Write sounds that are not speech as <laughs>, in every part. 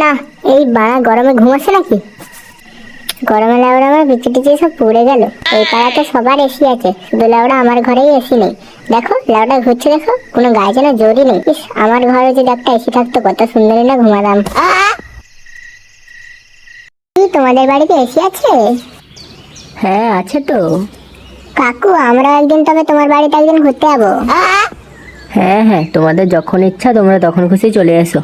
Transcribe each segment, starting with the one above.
না এই বাড়া গরমে ঘুমাচ্ছে নাকি? গরমে লাউড়া আমার বিচি টিচি সব পুড়ে গেল। এই পাড়াতে সবার এসি আছে শুধু লাউড়া আমার ঘরেই এসি নেই। দেখো লাউডা ঘুরছে দেখো কোনো গায়ে যেন জোরই নেই। ইস আমার ঘরে যদি একটা এসি থাকতো কত সুন্দরই না ঘুমাতাম। তোমাদের বাড়িতে এসি আছে? হ্যাঁ আছে তো। কাকু আমরা একদিন তবে তোমার বাড়িতে একদিন ঘুরতে যাব। হ্যাঁ হ্যাঁ তোমাদের যখন ইচ্ছা তোমরা তখন খুশি চলে এসো।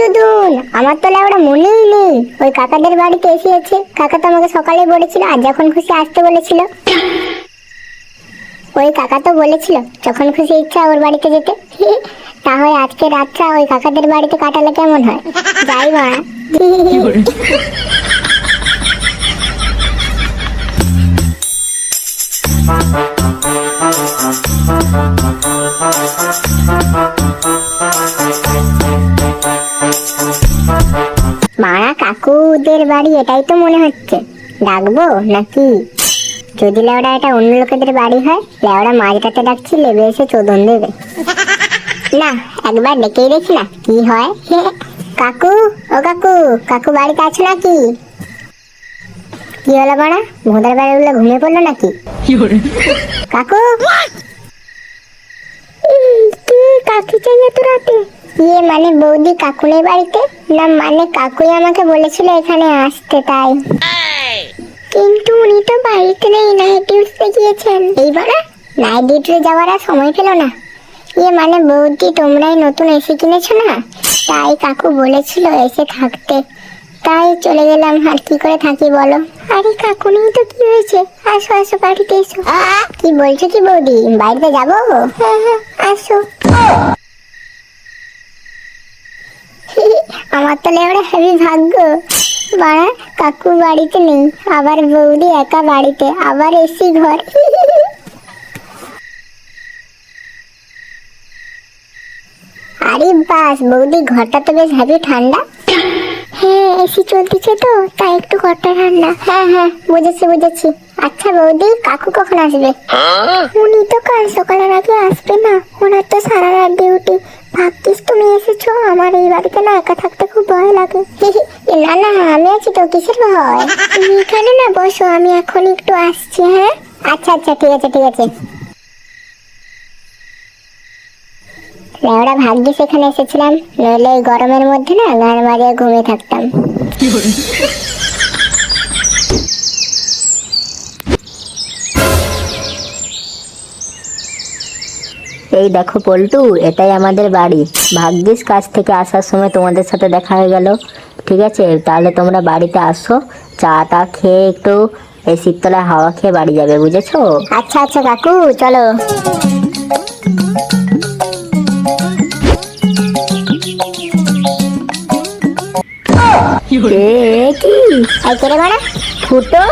চুদুন আমার তো ওরা মনেই নেই। ওই কাকাদের বাড়িতে এসে আছে কাকা তো আমাকে সকালে বলেছিল, আর যখন খুশি আসতে বলেছিল। ওই কাকা তো বলেছিল, যখন খুশি ইচ্ছা ওর বাড়িতে যেতে। <laughs> তাহলে আজকে রাতটা ওই কাকাদের বাড়িতে কাটালে কেমন হয়। যাই মা। <laughs> মারা কাকুদের বাড়ি এটাই তো মনে হচ্ছে। ডাকবো নাকি? যদি লেওড়া এটা অন্য লোকেদের বাড়ি হয় লেওড়া মাঝরাতে ডাকছি লেবে এসে চোদন দেবে। না একবার ডেকেই দেখি না কি হয়? <laughs> কাকু ও কাকু কাকু বাড়িতে আছো নাকি? কি হলো মারা? ভোদার বাড়ি গুলো ঘুমিয়ে পড়ল নাকি? কাকু? এই, কি কাকি চাই এত রাতে? ইয়ে মানে বৌদি কাকুনের বাড়িতে? না মানে কাকুই আমাকে বলেছিল এখানে আসতে, তাই। কিন্তু উনি তো বাড়িতে নেই নাইট ডিউটিতে গিয়েছেন। এইবার নাইট ডিউটিতে যাওয়ার আর সময় পেল না। ইয়ে মানে বৌদি, তোমরাই নতুন এসে কিনেছো না? তাই কাকু বলেছিল এসে থাকতে। তাই চলে গেলাম, আর কি করে থাকি বলো? আরে কাকু, নেই তো কি হয়েছে? আসো আসো, বাড়িতে এসো। কি বলছো কি বৌদি? বাড়িতে যাব? হ্যাঁ হ্যাঁ আসো। আমার তাহলে লেবড়া হেভি ভাগ্য। বাড়া, কাকু বাড়িতে নেই, আবার বৌদি একা বাড়িতে, আবার এসি ঘর। আরে বাস, বৌদি ঘরটা তো বেশ হেভি ঠান্ডা। হ্যাঁ এসি চলতেছে তো তাই একটু ঘরটা ঠান্ডা। হ্যাঁ হ্যাঁ। বুঝেছি বুঝেছি। আচ্ছা বৌদি কাকু কখন আসবে? উনি তো কাল সকালের আগে আসবে না। ওনার তো সারা রাত ডিউটি। ভাবছিস তুমি এসেছ? আমার এই বাড়িতে না একা থাকতে খুব ভয় লাগে। <laughs> না না আমি আছি তো কিসের ভয়? তুমি এখানে না বসো আমি এখন একটু আসছি হ্যাঁ? আচ্ছা আচ্ছা ঠিক আছে ঠিক আছে। লেওড়া ভাগ্যিস এখানে এসেছিলাম নইলে এই গরমের মধ্যে না গান মারিয়ে ঘুমিয়ে থাকতাম। এই দেখো পল্টু এটাই আমাদের বাড়ি। ভাগ্যিস কাজ থেকে আসার সময় তোমাদের সাথে দেখা হয়ে গেল। ঠিক আছে তাহলে তোমরা বাড়িতে আসো চা টা খেয়ে একটু এই শীততলায় হাওয়া খেয়ে বাড়ি যাবে বুঝেছ? আচ্ছা আচ্ছা কাকু চলো। ফুটো?